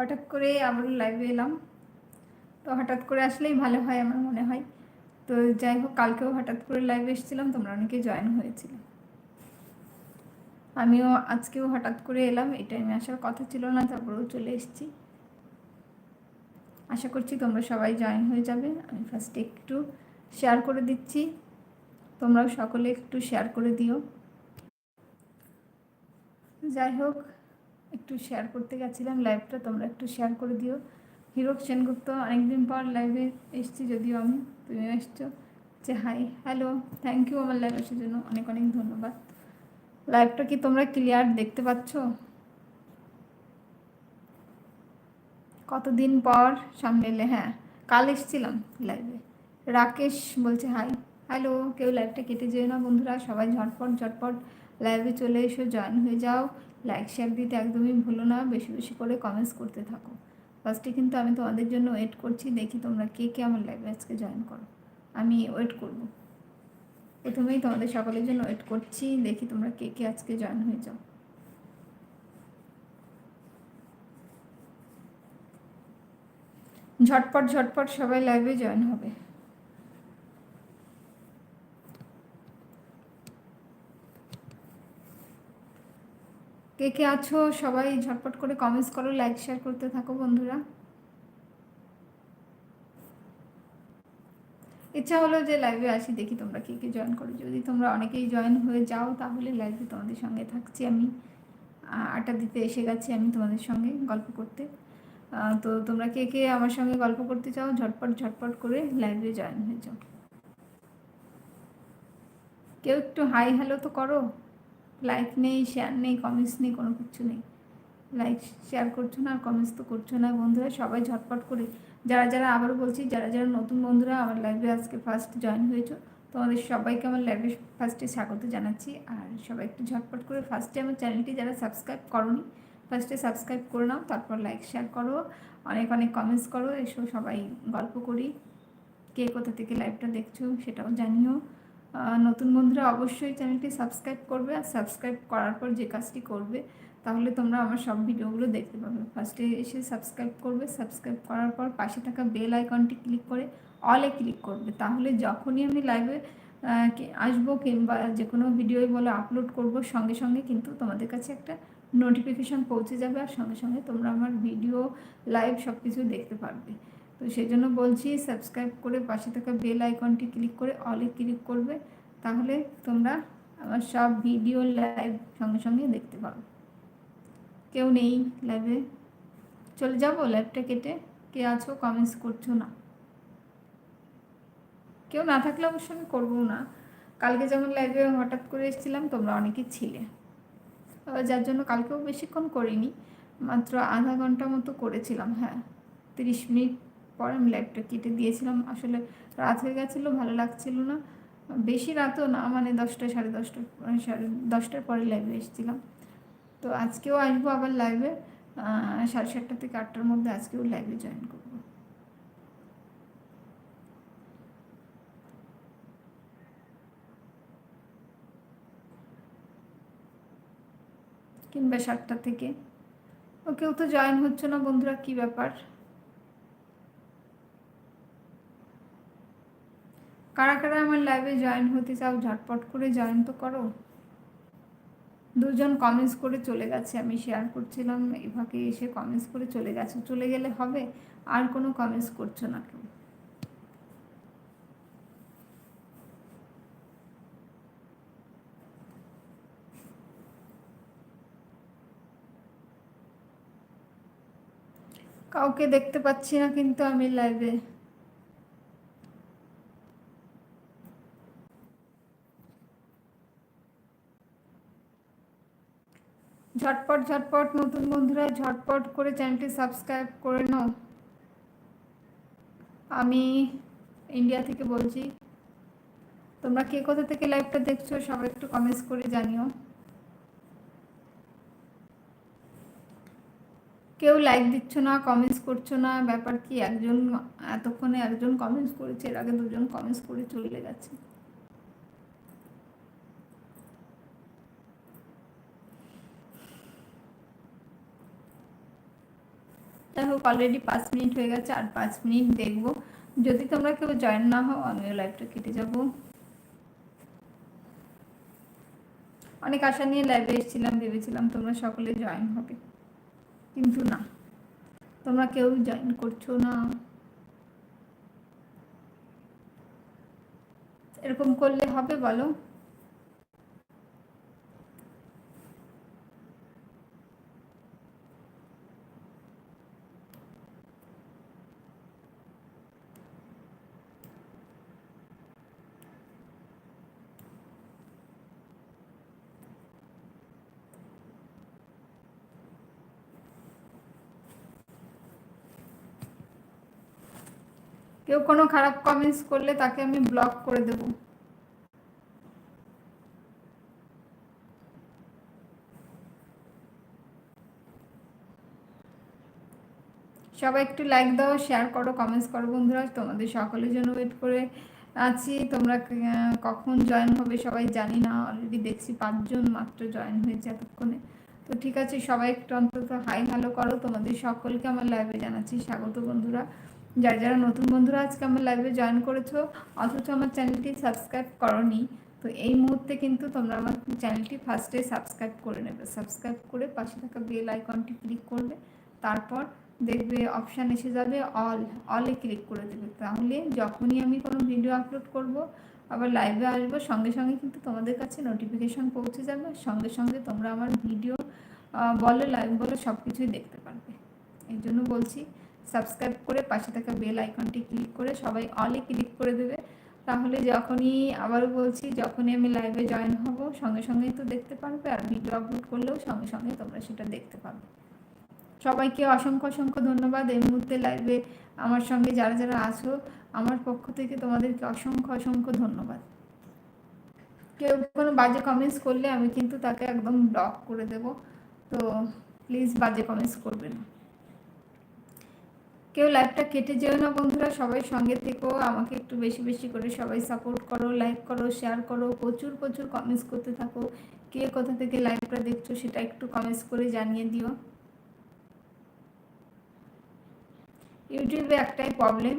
হঠাৎ করে আবার লাইভে এলাম। তো হঠাৎ করে আসলেই ভালো হয় আমার মনে হয়। তো যাই হোক, কালকেও হঠাৎ করে লাইভে এসেছিলাম, তোমরা অনেকে জয়েন হয়েছিল। আমিও আজকেও হঠাৎ করে এলাম, এই টাইমে আসার কথা ছিল না, তারপরেও চলে এসেছি। আশা করছি তোমরা সবাই জয়েন হয়ে যাবে। আমি ফার্স্টে একটু শেয়ার করে দিচ্ছি। তোমরাও সকলে একটু শেয়ার করে দিও। যাই হোক একটু শেয়ার করতে গেছিলাম লাইভটা তোমরা একটু শেয়ার করে দিও। হিরক সেনগুপ্ত, অনেকদিন পর লাইভে এসছি যদিও আমি, তুমিও এসছো। যে হাই হ্যালো থ্যাংক ইউ আমার লাইভ আসার জন্য অনেক অনেক ধন্যবাদ। লাইভটা কি তোমরা ক্লিয়ার দেখতে পাচ্ছ? কতদিন পর সামনে এলে হ্যাঁ কাল এসছিলাম লাইভে রাকেশ বলছে হাই হ্যালো কেউ লাইভটা কেটে যেও না বন্ধুরা, সবাই ঝটপট ঝটপট লাইভে চলে এসো জয়েন হয়ে যাও। লাইক শেয়ার দিতে একদমই ভুলো না, বেশি বেশি করে কমেন্টস করতে থাকো। ফার্স্টে কিন্তু আমি তোমাদের জন্য ওয়েট করছি, দেখি তোমরা কে কে আমার লাইভে আজকে জয়েন করো। আমি ওয়েট করব। প্রথমেই তোমাদের সকলের জন্য ওয়েট করছি, দেখি তোমরা কে কে আজকে জয়েন হয়ে যাও। ঝটপট ঝটপট সবাই লাইভে জয়েন হবে। কে কে আছো? সবাই ঝটপট করে কমেন্টস করো লাইক শেয়ার করতে থাকো বন্ধুরা। ইচ্ছা হলো যে লাইভে আসি, দেখি তোমরা কে কে জয়েন করো যদি তোমরা অনেকেই জয়েন হয়ে যাও, তাহলে লাইভে তোমাদের সঙ্গে থাকছি আমি। আটা দিতে এসে গেছি আমি তোমাদের সঙ্গে গল্প করতে। তো তোমরা কে কে আমার সঙ্গে গল্প করতে চাও, ঝটপট ঝটপট করে লাইভে জয়েন হয়ে যাও। কেউ একটু হাই হ্যালো তো করো। লাইক নেই শেয়ার নেই কমেন্টস নেই, কোনো কিছু নেই। লাইক শেয়ার করছ না, আর কমেন্টস তো করছ না, বন্ধুরা, সবাই ঝটপট করে। যারা যারা আবারও বলছি, যারা যারা নতুন বন্ধুরা, আমার লাইভে আজকে ফার্স্ট জয়েন হয়েছো, তোমাদের সবাইকে আমার লাইভে ফার্স্টে স্বাগত জানাচ্ছি। আর সবাই একটু ঝটপট করে ফার্স্টে আমার চ্যানেলটি যারা সাবস্ক্রাইব করনি ফার্স্টে সাবস্ক্রাইব করে নাও, তারপর লাইক শেয়ার করো। অনেক অনেক কমেন্টস করো, এসো, সবাই গল্প করি। কে কোথা থেকে লাইভটা দেখছ, সেটাও জানিও। নতুন বন্ধুরা অবশ্যই চ্যানেলটি সাবস্ক্রাইব করবে আর সাবস্ক্রাইব করার পর যে কাজটি করবে, তাহলে তোমরা আমার সব ভিডিওগুলো দেখতে পাবে। ফার্স্টে এসে সাবস্ক্রাইব করবে, সাবস্ক্রাইব করার পর পাশে থাকা বেল আইকনটি ক্লিক করে অলে ক্লিক করবে। তাহলে যখনই আমি লাইভে আসব কিংবা যে কোনো ভিডিওই বলে, আপলোড করব, সঙ্গে সঙ্গে কিন্তু তোমাদের কাছে একটা নোটিফিকেশান পৌঁছে যাবে আর সঙ্গে সঙ্গে তোমরা আমার ভিডিও, লাইভ সব কিছু দেখতে পারবে। তো সেই জন্য বলছি সাবস্ক্রাইব করে পাশে থাকা বেল আইকনটি ক্লিক করে অলে ক্লিক করবে, তাহলে তোমরা আমার সব ভিডিও লাইভ সঙ্গে সঙ্গে দেখতে পাবে কেউ নেই লাইভে চলে যাব লাইভটা কেটে? কে আছো কমেন্টস করছ না? কেউ না থাকলে অবশ্য আমি করব না। কালকে যেমন লাইভে হঠাৎ করে এসেছিলাম, তোমরা অনেকেই ছিলে। যার জন্য কালকেও বেশিক্ষণ করিনি, মাত্র আধা ঘণ্টা মতো করেছিলাম হ্যাঁ। তিরিশ মিনিট পর আমি লাইভটা কেটে দিয়েছিলাম। আসলে রাত হয়ে গেছিল, ভালো লাগছিল না। বেশি রাতও না মানে দশটা, সাড়ে দশটা সাড়ে দশটার পরে লাইভে এসেছিলাম। তো আজকেও আসব আবার লাইভে সাড়ে সাতটা থেকে আটটার মধ্যে আজকেও লাইভে জয়েন করব। কিংবা সাতটা থেকে। ও কেউ তো জয়েন হচ্ছে না বন্ধুরা, কি ব্যাপার? কারা কারা আমার লাইভে জয়েন হতে চাও, ঝটপট করে জয়েন তো করো। দুজন কমেন্টস করে চলে গেছে, আমি শেয়ার করছিলাম, এভাবে এসে কমেন্টস করে চলে গেছে। চলে গেলে হবে, আর কোনো কমেন্টস করছ না কেউ। কাউকে দেখতে পাচ্ছি না কিন্তু আমি লাইভে ঝটপট ঝটপট নতুন বন্ধুরা, ঝটপট করে চ্যানেলটি সাবস্ক্রাইব করে নাও। আমি ইন্ডিয়া থেকে বলছি, তোমরা কে কোথা থেকে লাইভটা দেখছ সবাই একটু কমেন্টস করে জানিও। কেউ লাইক দিচ্ছ না কমেন্টস করছ না, ব্যাপার কি, একজন, এতক্ষণে একজন কমেন্টস করেছে, এর আগে দুজন কমেন্টস করে চলে গেছে। যাই হোক অলরেডি পাঁচ মিনিট হয়ে গেছে, আর পাঁচ মিনিট দেখব। যদি তোমরা কেউ জয়েন না হও, আমিও লাইভটা কেটে যাব। অনেক আশা নিয়ে লাইভে এসেছিলাম, ভেবেছিলাম তোমরা সকলে জয়েন হবে। কিন্তু না, তোমরা কেউ জয়েন করছ না। এরকম করলে হবে, বলো। কেউ কোনো খারাপ কমেন্টস করলে তাকে আমি ব্লক করে দেব। সবাই একটু লাইক দাও শেয়ার করো কমেন্টস করো বন্ধুরা। তোমাদের সকলের জন্য ওয়েট করে আছি। তোমরা কখন জয়েন হবে সবাই জানি না। অলরেডি দেখছি পাঁচজন মাত্র জয়েন হয়েছে এতক্ষণে। তো ঠিক আছে, সবাই একটু অন্তত হাই হ্যালো করো। তোমাদের সকলকে আমার লাইভে জানাচ্ছি। স্বাগত বন্ধুরা। যারা যারা নতুন বন্ধুরা আজকে আমার লাইভে জয়েন করেছ, অথচ আমার চ্যানেলটি সাবস্ক্রাইব করনি, তো এই মুহূর্তে কিন্তু তোমরা আমার চ্যানেলটি ফার্স্টে সাবস্ক্রাইব করে নেবে। সাবস্ক্রাইব করে পাশে থাকা বেল আইকনটি ক্লিক করবে, তারপর দেখবে অপশান এসে যাবে অল অলে ক্লিক করে দেবে। তাহলে যখনই আমি কোনো ভিডিও আপলোড করব, আবার লাইভে আসব, সঙ্গে সঙ্গে কিন্তু তোমাদের কাছে নোটিফিকেশান পৌঁছে যাবে, সঙ্গে সঙ্গে তোমরা আমার ভিডিও বলো লাইভ বলো সব কিছুই দেখতে পারবে। এই জন্য বলছি সাবস্ক্রাইব করে পাশে থাকা বেল আইকনটি ক্লিক করে সবাই অলে ক্লিক করে দেবে। তাহলে যখনই আবারও বলছি, যখনই আমি লাইভে জয়েন হব, সঙ্গে সঙ্গেই তো দেখতে পারবে আর ভিডিও আপলোড করলেও সঙ্গে সঙ্গে তোমরা সেটা দেখতে পাবে। সবাইকে অসংখ্য অসংখ্য ধন্যবাদ। এই মুহূর্তে লাইভে আমার সঙ্গে যারা যারা আছো, আমার পক্ষ থেকে তোমাদেরকে অসংখ্য অসংখ্য ধন্যবাদ। কেউ কোনো বাজে কমেন্টস করলে আমি কিন্তু তাকে একদম ব্লক করে দেব। তো প্লিজ বাজে কমেন্টস করবে না। কেউ লাইভটা কেটে যেও না বন্ধুরা, সবাই সঙ্গে থেকেও আমাকে একটু বেশি বেশি করে সবাই সাপোর্ট করো লাইক করো শেয়ার করো, প্রচুর প্রচুর কমেন্টস করতে থাকো। কে কোথা থেকে লাইভটা দেখছ সেটা একটু কমেন্টস করে জানিয়ে দিও। ইউটিউবে একটাই প্রবলেম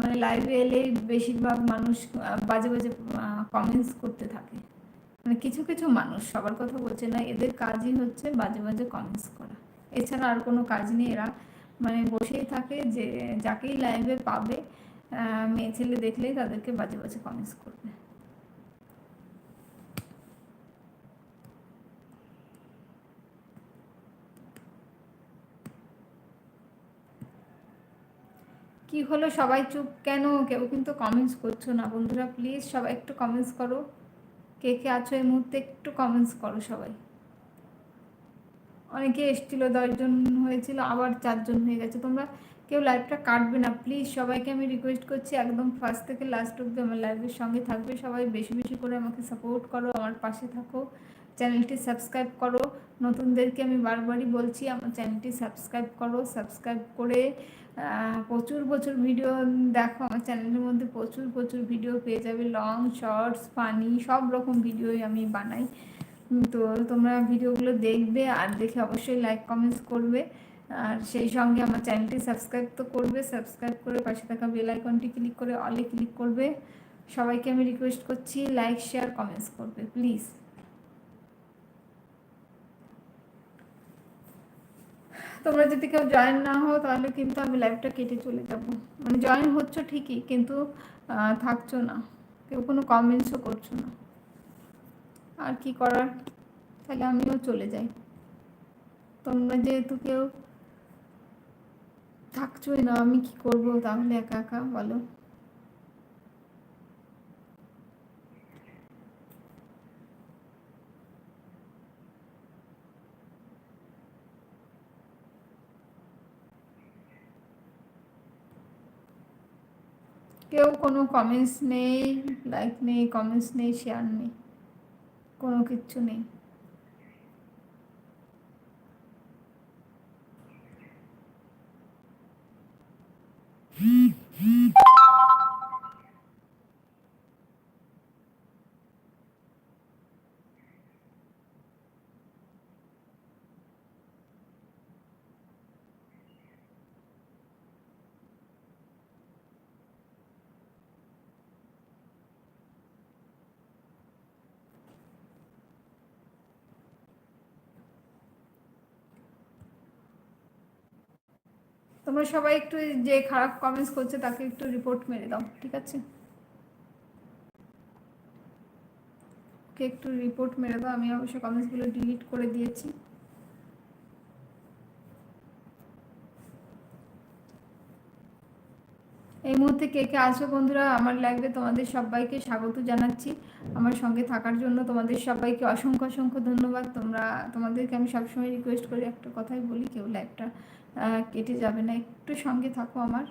মানে লাইভে এলে বেশিরভাগ মানুষ বাজে বাজে কমেন্টস করতে থাকে। মানে কিছু কিছু মানুষ, সবার কথা বলছে না, এদের কাজই হচ্ছে বাজে বাজে কমেন্টস করা। এছাড়া আর কোনো কাজ নেই এরা। মানে বসেই থাকে যে যাকেই লাইভে পাবে মেয়ে ছেলে দেখলেই তাদেরকে বাজে বাজে কমেন্টস করবে। কি হলো? সবাই চুপ কেন? কেউ কিন্তু কমেন্টস করছ না। বন্ধুরা প্লিজ সবাই একটু কমেন্টস করো। কে কে আছো এই মুহূর্তে একটু কমেন্টস করো সবাই। অনেকে এসেছিল, দশজন হয়েছিল, আবার চারজন হয়ে গেছে। তোমরা কেউ লাইভটা কাটবে না প্লিজ সবাইকে আমি রিকোয়েস্ট করছি একদম ফার্স্ট থেকে লাস্ট অব্দি আমার লাইভের সঙ্গে থাকবে। সবাই বেশি বেশি করে আমাকে সাপোর্ট করো, আমার পাশে থাকো। চ্যানেলটি সাবস্ক্রাইব করো। নতুনদেরকে আমি বারবারই বলছি, আমার চ্যানেলটি সাবস্ক্রাইব করো। সাবস্ক্রাইব করে প্রচুর প্রচুর ভিডিও দেখো। আমার চ্যানেলের মধ্যে প্রচুর প্রচুর ভিডিও পেয়ে যাবে। লং শর্টস ফানি সব রকম ভিডিওই আমি বানাই। তো তোমরা ভিডিওগুলো দেখবে আর দেখে অবশ্যই লাইক কমেন্টস করবে। আর সেই সঙ্গে আমার চ্যানেলটি সাবস্ক্রাইব তো করবে সাবস্ক্রাইব করে পাশে থাকা বেল আইকনটি ক্লিক করে অলে ক্লিক করবে। সবাইকে আমি রিকোয়েস্ট করছি লাইক শেয়ার কমেন্টস করবে প্লিজ তোমরা যদি কেউ জয়েন না হও, তাহলে কিন্তু আমি লাইভটা কেটে চলে যাব। মানে জয়েন হচ্ছ ঠিকই, কিন্তু থাকছো না। কেউ কোনো কমেন্টসও করছ না। আর কি করার? তাহলে আমিও চলে যাই। তোমরা যেহেতু কেউ থাকছোই না, আমি কি করব তাহলে একা একা বলো? কেউ কোনো কমেন্টস নেই লাইক নেই কমেন্টস নেই শেয়ার নেই। কোনো কিচ্ছু নেই Mm-hmm. তোমরা সবাই একটু যে খারাপ কমেন্টস করছে, তাকে একটু রিপোর্ট মেরে দাও, ঠিক আছে? ওকে একটু রিপোর্ট মেরে দাও, আমি অবশ্য কমেন্টসগুলো ডিলিট করে দিয়েছি। এই মুহূর্তে কে কে আসো বন্ধুরা, আমার লাইভে তোমাদের সবাইকে স্বাগত জানাচ্ছি। আমার সঙ্গে থাকার জন্য তোমাদের সবাইকে অসংখ্য অসংখ্য ধন্যবাদ। তোমরা, তোমাদেরকে আমি সবসময় রিকোয়েস্ট করি একটা কথাই বলি, কেউ লাইভটা কেটে যাবে না। একটু সঙ্গে থাকো আমার।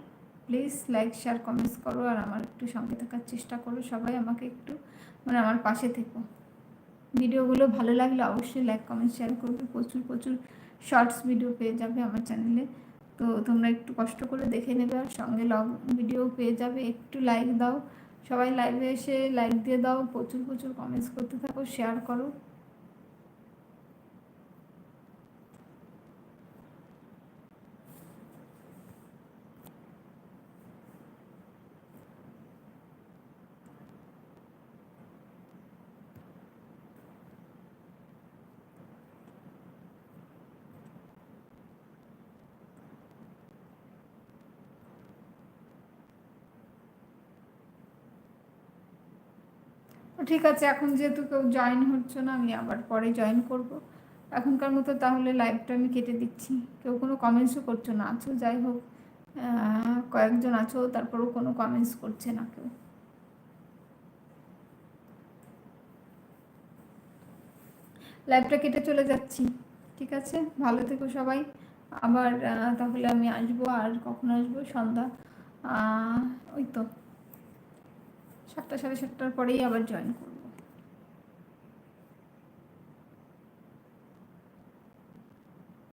প্লিজ লাইক শেয়ার কমেন্টস করো আর আমার একটু সঙ্গে থাকার চেষ্টা করো। সবাই আমাকে একটু মানে আমার পাশে থেকো। ভিডিওগুলো ভালো লাগলে অবশ্যই লাইক কমেন্ট শেয়ার করবে। প্রচুর প্রচুর শর্টস ভিডিও পেয়ে যাবে আমার চ্যানেলে তো তোমরা একটু কষ্ট করে দেখে নেবে আর সঙ্গে লং ভিডিও পেয়ে যাবে। একটু লাইক দাও। সবাই লাইভে এসে লাইক দিয়ে দাও। প্রচুর প্রচুর কমেন্টস করতে থাকো। শেয়ার করো। ঠিক আছে, এখন যেহেতু কেউ জয়েন হচ্ছে না, আমি আবার পরে জয়েন করব। এখনকার মতো তাহলে লাইভটা আমি কেটে দিচ্ছি। কেউ কোনো কমেন্টসও করছ না, আছো, যাই হোক। কয়েকজন আছো, তারপরেও কোনো কমেন্টস করছে না কেউ। লাইভটা কেটে চলে যাচ্ছি, ঠিক আছে? ভালো থেকো সবাই। আবার তাহলে আমি আসব, আর কখন আসব? সন্ধ্যা। ওই তো। সাতটা সাড়ে সাতটার পরেই আবার জয়েন করব।